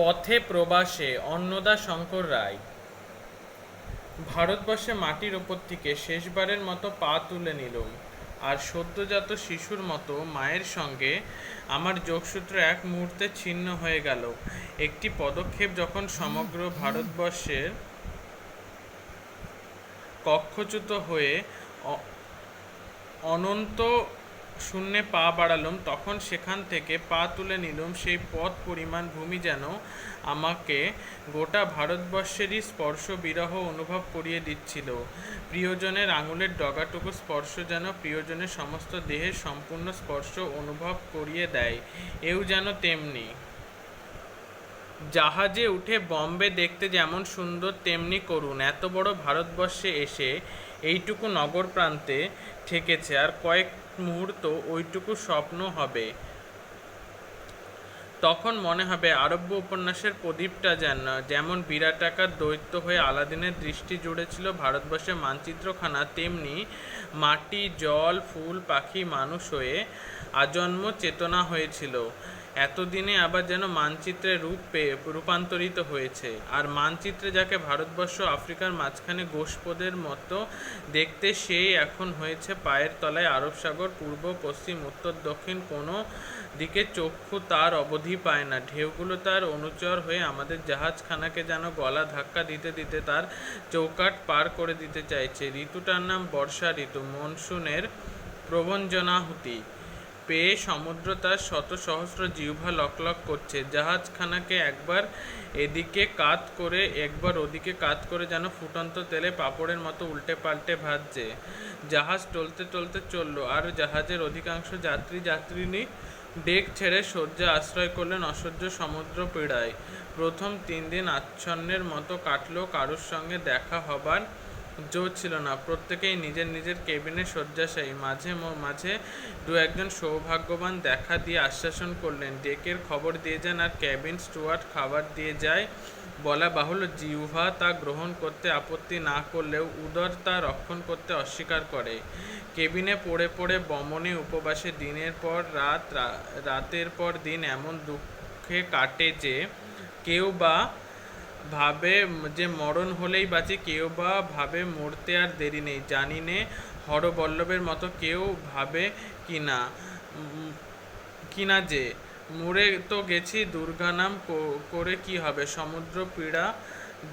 পথে প্রবাসে অন্নদা শঙ্কর রায়। ভারতবর্ষে মাটির ওপর থেকে শেষবারের মতো পা তুলে নিলুম। আর সদ্যজাত শিশুর মতো মায়ের সঙ্গে আমার যোগসূত্র এক মুহূর্তে ছিন্ন হয়ে গেল। একটি পদক্ষেপ যখন সমগ্র ভারতবর্ষের কক্ষচ্যুত হয়ে অনন্ত শূন্যে পা বাড়ালাম, তখন সেখান থেকে পা তুলে নিলাম, সেই পথ পরিমাণ ভূমি যেন আমাকে গোটা ভারতবর্ষেরই স্পর্শ বিরহ অনুভব করিয়ে দিচ্ছিল। প্রিয়জনের আঙুলের ডগাটুকু স্পর্শ যেন প্রিয়জনের সমস্ত দেহের সম্পূর্ণ স্পর্শ অনুভব করিয়ে দেয়, এও যেন তেমনি। জাহাজে উঠে বম্বে দেখতে যেমন সুন্দর, তেমনি করুন এত বড় ভারতবর্ষে এসে এইটুকু নগর প্রান্তে ঠেকেছে, আর কয়েক মুহূর্ত ওইটুকু স্বপ্ন হবে। তখন মনে হবে আরব্য উপন্যাসের প্রদীপটা যেন, যেমন বিরাটাকার দৈত্য হয়ে আলাদিনের দৃষ্টি জুড়েছিল ভারতবর্ষের মানচিত্রখানা, তেমনি মাটি, জল, ফুল, পাখি, মানুষ হয়ে আজন্ম চেতনা হয়েছিল। এতদিনে আবার যেন মানচিত্রে রূপ পেয়ে রূপান্তরিত হয়েছে। আর মানচিত্রে যাকে ভারতবর্ষ আফ্রিকার মাঝখানে গোষ্পদের মতো দেখতে, সেই এখন হয়েছে পায়ের তলায় আরব সাগর, পূর্ব, পশ্চিম, উত্তর, দক্ষিণ, কোনো দিকে চক্ষু তার অবধি পায় না। ঢেউগুলো তার অনুচর হয়ে আমাদের জাহাজখানাকে যেন গলা ধাক্কা দিতে দিতে তার চৌকাট পার করে দিতে চাইছে। ঋতুটার নাম বর্ষা ঋতু, মনসুনের প্রবঞ্জনাহুতি। পেয়ে সমুদ্র তার শত সহস্র জিহ্বা লকলক করছে। জাহাজখানাকে একবার এদিকে কাত করে, একবার ওদিকে কাত করে যেন ফুটন্ত তেলে পাঁপড়ের মতো উল্টে পাল্টে ভাজছে। জাহাজ টলতে টলতে চলল, আর জাহাজের অধিকাংশ যাত্রী যাত্রিনী ডেক ছেড়ে শয্যা আশ্রয় করলেন অসহ্য সমুদ্র পীড়ায়। প্রথম তিন দিন আচ্ছন্নের মতো কাটলো, কারোর সঙ্গে দেখা হবার জো ছিল না। প্রত্যেকেই নিজের নিজের কেবিনে শয্যাশায়ী। মাঝে মাঝে দু একজন সৌভাগ্যবান দেখা দিয়ে আশ্বাসন করলেন, ডেকের খবর দিয়ে যান আর ক্যাবিন স্টুয়ার্ট খাবার দিয়ে যায়। বলা বাহুল্য, জিহ্বা তা গ্রহণ করতে আপত্তি না করলেও উদর তা রক্ষণ করতে অস্বীকার করে। কেবিনে পড়ে পড়ে বমনে উপবাসে দিনের পর রাত রাতের পর দিন এমন দুঃখে কাটে যে কেউ বা ভাবে যে মরণ হলেই বাঁচে, কেউ বা ভাবে মরতে আর দেরি নেই। জানি নে, হরবল্লভের মতো কেউ ভাবে কি না কি না যে, মরে তো গেছি, দুর্গা নাম করে কি হবে? সমুদ্র পীড়া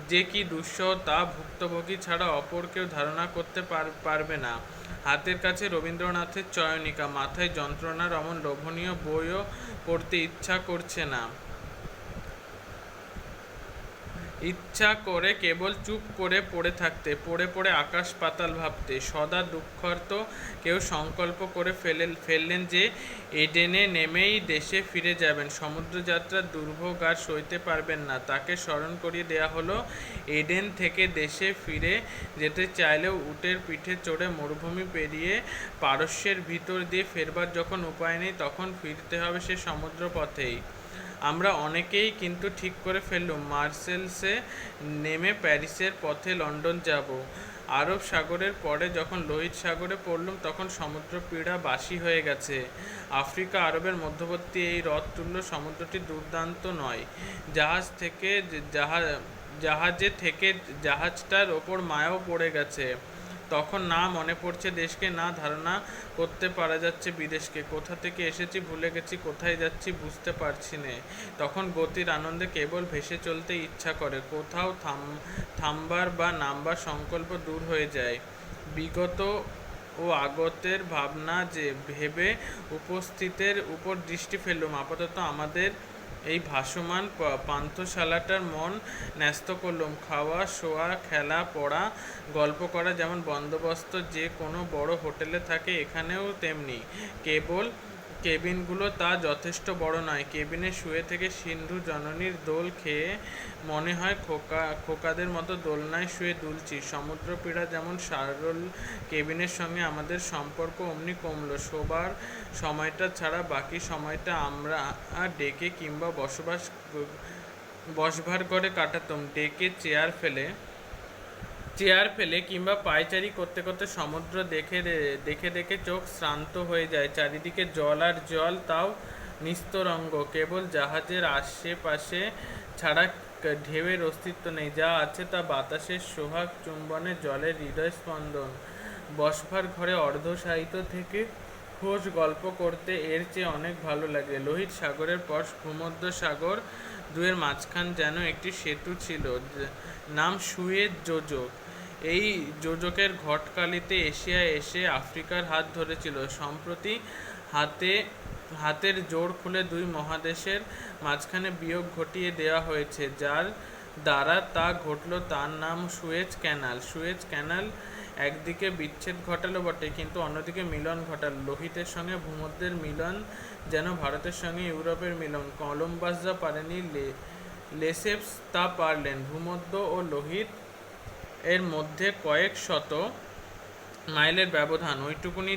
যে কি দুঃসহ তা ভুক্তভোগী ছাড়া অপর কেউ ধারণা করতে পার- পারবে না। হাতের কাছে রবীন্দ্রনাথের চয়নিকা, মাথায় যন্ত্রণার অমন লোভনীয় বইও পড়তে ইচ্ছা করছে না। ইচ্ছা করে কেবল চুপ করে পড়ে থাকতে, পড়ে পড়ে আকাশ পাতাল ভাবতে, সদা দুঃখার্ত কেউ সংকল্প করে ফেলেন ফেললেন যে এডেনে নেমেই দেশে ফিরে যাবেন। সমুদ্রযাত্রার দুর্ভোগ আর সইতে পারবেন না। তাকে স্মরণ করিয়ে দেয়া হলো, এডেন থেকে দেশে ফিরে যেতে চাইলেও উটের পিঠে চড়ে মরুভূমি পেরিয়ে পারস্যের ভিতর দিয়ে ফেরবার যখন উপায় নেই, তখন ফিরতে হবে সে সমুদ্র পথেই আমরা অনেকেই কিন্তু ঠিক করে ফেললুম, মার্সেলসে নেমে প্যারিসের পথে লন্ডন যাব। আরব সাগরের পরে যখন লোহিত সাগরে পড়লুম, তখন সমুদ্র পীড়া বাসি হয়ে গেছে। আফ্রিকা আরবের মধ্যবর্তী এই হ্রদ তুল্য সমুদ্রটি দুর্দান্ত নয়। জাহাজ থেকে জাহাজ জাহাজে থেকে জাহাজটার ওপর মায়াও পড়ে গেছে। তখন না মনে পড়ছে দেশকে, না ধারণা করতে পারা যাচ্ছে বিদেশকে। কোথা থেকে এসেছি, ভুলে গেছি, কোথায় যাচ্ছি বুঝতে পারছি না। তখন গতির আনন্দে কেবল ভেসে চলতে ইচ্ছা করে, কোথাও থাম, থামবার বা নামবার সংকল্প দূর হয়ে যায়। বিগত ও আগতের ভাবনা যে ভেবে উপস্থিতের উপর দৃষ্টি ফেললুম, আপাতত আমাদের এই ভাসমান পান্থশালাটার মন ন্যস্ত করলুম। খাওয়া, শোয়া, খেলা, পড়া, গল্প করা যেমন বন্দোবস্ত, যে কোনো বড় হোটেলে থাকে এখানেও তেমনি। কেবল কেবিনগুলো তা যথেষ্ট বড় নয়। কেবিনে শুয়ে থেকে সিন্ধু জননীর দোল খেয়ে মনে হয় খোকা, খোকাদের মতো দোলনায় শুয়ে দুলছি। সমুদ্র পীড়া যেমন সারল কেবিনের সঙ্গে আমাদের সম্পর্ক, অমনি কমলো। শোবার সময়টা ছাড়া বাকি সময়টা আমরা ডেকে কিংবা বসবাস বসভার করে কাটাতাম। ডেকে চেয়ার ফেলে চেয়ার ফেলে কিংবা পায়চারি করতে করতে সমুদ্র দেখে দেখে দেখে চোখ শ্রান্ত হয়ে যায়। চারিদিকে জল আর জল, তাও নিস্তরঙ্গ। কেবল জাহাজের আশেপাশে ছাড়া ঢেউয়ের অস্তিত্ব নেই। যা আছে তা বাতাসের সোহাগ চুম্বনে জলের হৃদয় স্পন্দন। বসবার ঘরে অর্ধসাহিত্য থেকে খোঁজ গল্প করতে এর চেয়ে অনেক ভালো লাগে। লোহিত সাগরের পর ভূমধ্য সাগর দুয়ের মাঝখান যেন একটি সেতু ছিল। নাম সুয়েজ যোজক এই যোজকের ঘটকালিতে এশিয়ায় এসে আফ্রিকার হাত ধরেছিল। সম্প্রতি হাতে, হাতের জোর খুলে দুই মহাদেশের মাঝখানে বিয়োগ ঘটিয়ে দেওয়া হয়েছে, যার দ্বারা তা ঘটল তার নাম সুয়েজ ক্যানাল। সুয়েজ ক্যানাল একদিকে বিচ্ছেদ ঘটালো বটে, কিন্তু অন্যদিকে মিলন ঘটালো। লোহিতের সঙ্গে ভূমধ্যের মিলন যেন ভারতের সঙ্গে ইউরোপের মিলন। কলম্বাস যা পারেনি লেসেপস তা পারলেন। ভূমধ্য ও লোহিত এর মধ্যে কয়েক শত মাইলের ব্যবধান। ওইটুকুনি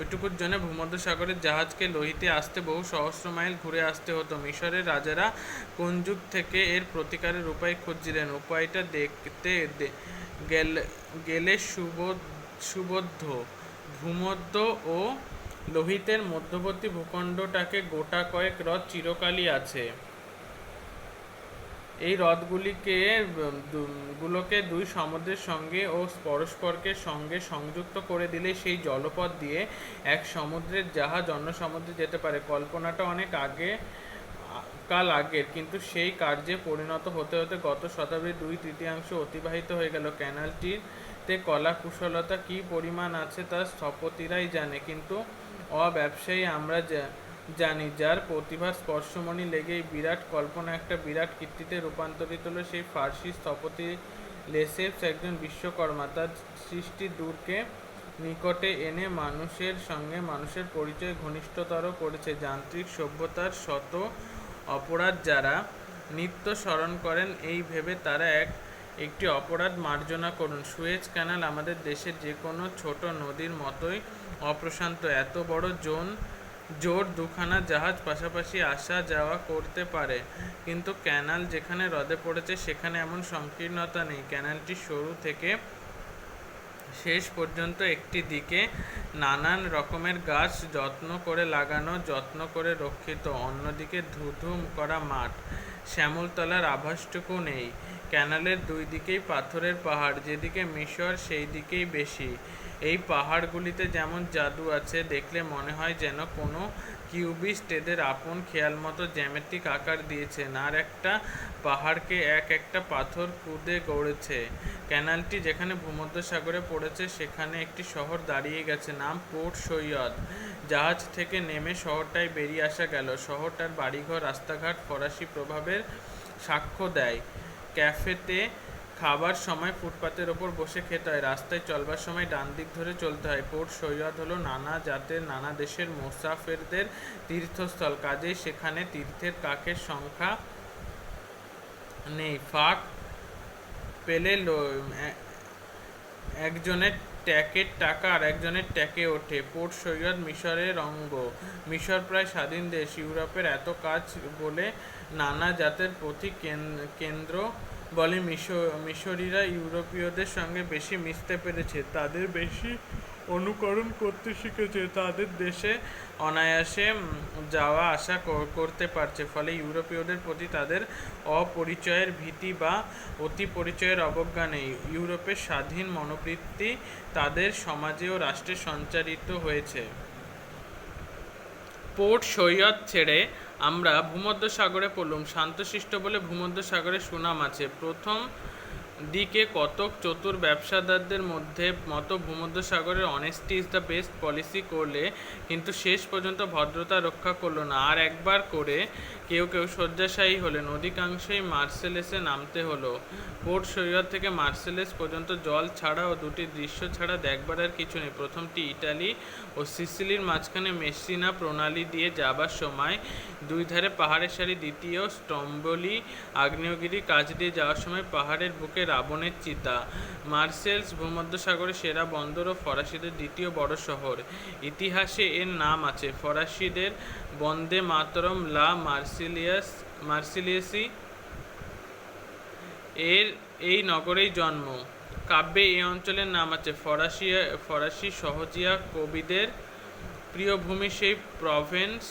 ওইটুকুর জন্য ভূমধ্যসাগরের জাহাজকে লোহিতে আসতে বহু সহস্র মাইল ঘুরে আসতে হতো। মিশরের রাজারা কোন যুগ থেকে এর প্রতিকারের উপায় খুঁজছিলেন? উপায়টা দেখতে গেলে সুবোধ্য ভূমধ্য ও লোহিতের মধ্যবর্তী ভূখণ্ডটাকে গোটা কয়েক রথ চিরকালই আছে। এই হ্রদগুলিকে গুলোকে দুই সমুদ্রের সঙ্গে ও পরস্পরকে সঙ্গে সংযুক্ত করে দিলে সেই জলপথ দিয়ে এক সমুদ্রের জাহাজ অন্য সমুদ্রে যেতে পারে। কল্পনাটা অনেক আগে, কাল আগের, কিন্তু সেই কার্যে পরিণত হতে হতে গত শতাব্দীর দুই তৃতীয়াংশ অতিবাহিত হয়ে গেল। ক্যানালটিতে কলা কুশলতা কী পরিমাণ আছে তা স্থপতিরাই জানে, কিন্তু অব্যবসায়ী আমরা যা- জানি, যার প্রতিভার স্পর্শমণি লেগে এই বিরাট কল্পনা একটা বিরাট কীর্তিতে রূপান্তরিত হলো সেই ফার্সি স্থপতি লেসেপস একজন বিশ্বকর্মা। তার সৃষ্টি দূরকে নিকটে এনে মানুষের সঙ্গে মানুষের পরিচয় ঘনিষ্ঠতর করেছে। যান্ত্রিক সভ্যতার শত অপরাধ যারা নিত্য স্মরণ করেন, এই ভেবে তারা এক, একটি অপরাধ মার্জনা করুন। সুয়েজ ক্যানাল আমাদের দেশের যে কোনো ছোট নদীর মতোই অপ্রশান্ত। এত বড় জোন জোর দুখানা জাহাজ পাশাপাশি আসা যাওয়া করতে পারে। কিন্তু ক্যানাল যেখানে হ্রদে পড়েছে সেখানে এমন সংকীর্ণতা নেই। ক্যানালটি সরু থেকে শেষ পর্যন্ত একটি দিকে নানান রকমের গাছ যত্ন করে লাগানো, যত্ন করে রক্ষিত। অন্যদিকে ধুধুম করা মাঠ। শ্যামলতলার আভাসটুকু নেই। ক্যানালের দুই দিকেই পাথরের পাহাড়, যেদিকে মিশর সেই দিকেই বেশি। এই পাহাড়গুলিতে যেমন জাদু আছে, দেখলে মনে হয় যেন কোনো কিউবিস্ট এদের আপন খেয়াল মতো জ্যামিতিক আকার দিয়েছেন। আর একটা পাহাড়কে এক একটা পাথর কুদে গড়েছে। ক্যানালটি যেখানে ভূমধ্যসাগরে পড়েছে, সেখানে একটি শহর দাঁড়িয়ে গেছে, নাম পোর্ট সৈয়দ। জাহাজ থেকে নেমে শহরটায় বেরিয়ে আসা গেল। শহরটার বাড়িঘর, রাস্তাঘাট ফরাসি প্রভাবের সাক্ষ্য দেয়। ক্যাফেতে খাবার সময় ফুটপাতের ওপর বসে খেতে হয়। রাস্তায় চলবার সময় ডান দিক ধরে চলতে হয়। পোর্ট সৈয়দ হলো নানা জাতের, নানা দেশের মোসাফেরদের তীর্থস্থল। কাজেই সেখানে তীর্থের কাকের সংখ্যা নেই। ফাঁক পেলে একজনের ট্যাকের টাকা আর একজনের ট্যাকে ওঠে। পোর্ট সৈয়দ মিশরের অঙ্গ। মিশর প্রায় স্বাধীন দেশ। ইউরোপের এত কাজ বলে নানা জাতের প্রতি কেন- কেন্দ্র বলে মিশর মিশরীরা ইউরোপীয়দের সঙ্গে বেশি মিশতে পেরেছে। তাদের বেশি অনুকরণ করতে শিখেছে। তাদের দেশে অনায়াসে যাওয়া, আসা করতে পারছে। ফলে ইউরোপীয়দের প্রতি তাদের অপরিচয়ের ভীতি বা অতি পরিচয়ের অবজ্ঞা নেই। ইউরোপের স্বাধীন মনোবৃত্তি তাদের সমাজে ও রাষ্ট্রে সঞ্চারিত হয়েছে। পোর্ট সৈয়দ ছেড়ে আমরা ভূমধ্যসাগরে পড়লুম। শান্তশিষ্ট বলে ভূমধ্যসাগরে সুনাম আছে। প্রথম দিকে কতক চতুর ব্যবসাদারদের মধ্যে মতো ভূমধ্যসাগরের honesty is the best policy করলে কিন্তু শেষ পর্যন্ত ভদ্রতা রক্ষা করল না। আর একবার করে কেউ কেউ শয্যাশায়ী হলেন, অধিকাংশই মার্সেলেসে নামতে হলো। পোর্ট সৈয়দ থেকে মার্সেলেস পর্যন্ত জল ছাড়া ও দুটি দৃশ্য ছাড়া দেখবার আর কিছু নেই। প্রথমটি ইটালি ও সিসিলির মাঝখানে মেসিনা প্রণালী দিয়ে যাবার সময় দুই ধারে পাহাড়ের সারি, দ্বিতীয় স্তম্বলি আগ্নেয়গিরি কাজ দিয়ে যাওয়ার সময় পাহাড়ের বুকে রাবণের চিতা। মার্সেলস ভূমধ্যসাগরের সেরা বন্দর ও ফরাসিদের দ্বিতীয় বড় শহর। ইতিহাসে এর নাম আছে। ফরাসিদের বন্দে মাতরম লা মার্সিলিয়াস, মার্সিলিয়াসি এর এই নগরেই জন্ম। কাব্যে এই অঞ্চলের নাম আছে। ফরাসি ফরাসি সহজিয়া কবিদের প্রিয় ভূমি সেই প্রভেন্স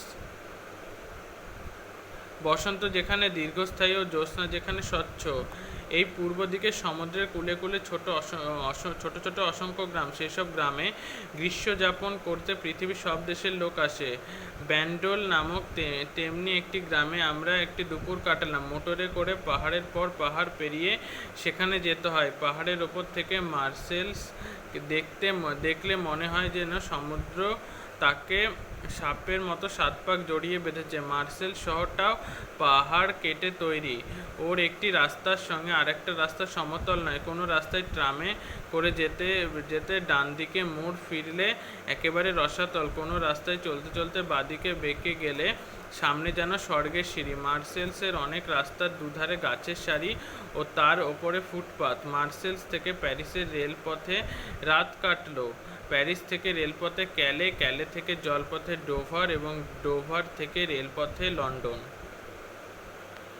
বসন্ত যেখানে দীর্ঘস্থায়ী ও জ্যোৎস্না যেখানে স্বচ্ছ। এই পূর্ব দিকে সমুদ্রের কূলে কূলে ছোট ছোট ছোট অসংখ্য গ্রাম। সেসব গ্রামে গ্রীষ্ম যাপন করতে পৃথিবীর সব দেশের লোক আসে। ব্যান্ডোল নামক তেমনি একটি গ্রামে আমরা একটি দুপুর কাটালাম। মোটরে করে পাহাড়ের পর পাহাড় পেরিয়ে সেখানে যেতে হয়। পাহাড়ের ওপর থেকে মার্সেলস দেখতে দেখলে মনে হয় যেন সমুদ্র তাকে সাপের মতো সাত পাক জড়িয়ে বেঁধেছে। মার্সেল শহরটাও পাহাড় কেটে তৈরি। ওর একটি রাস্তার সঙ্গে আরেকটা রাস্তা সমতল নয়, কোনো রাস্তায় ট্রামে করে যেতে যেতে ডান দিকে মোড় ফিরলে একেবারে রসাতল। কোনো রাস্তায় চলতে চলতে বাদিকে বেঁকে গেলে সামনে যেন স্বর্গের সিঁড়ি। মার্সেলসের অনেক রাস্তার দুধারে গাছের সারি ও তার ওপরে ফুটপাত। মার্সেলস থেকে প্যারিসের রেলপথে রাত কাটলো। প্যারিস থেকে রেলপথে ক্যালে ক্যালে থেকে জলপথে ডোভার এবং ডোভার থেকে রেলপথে লন্ডন।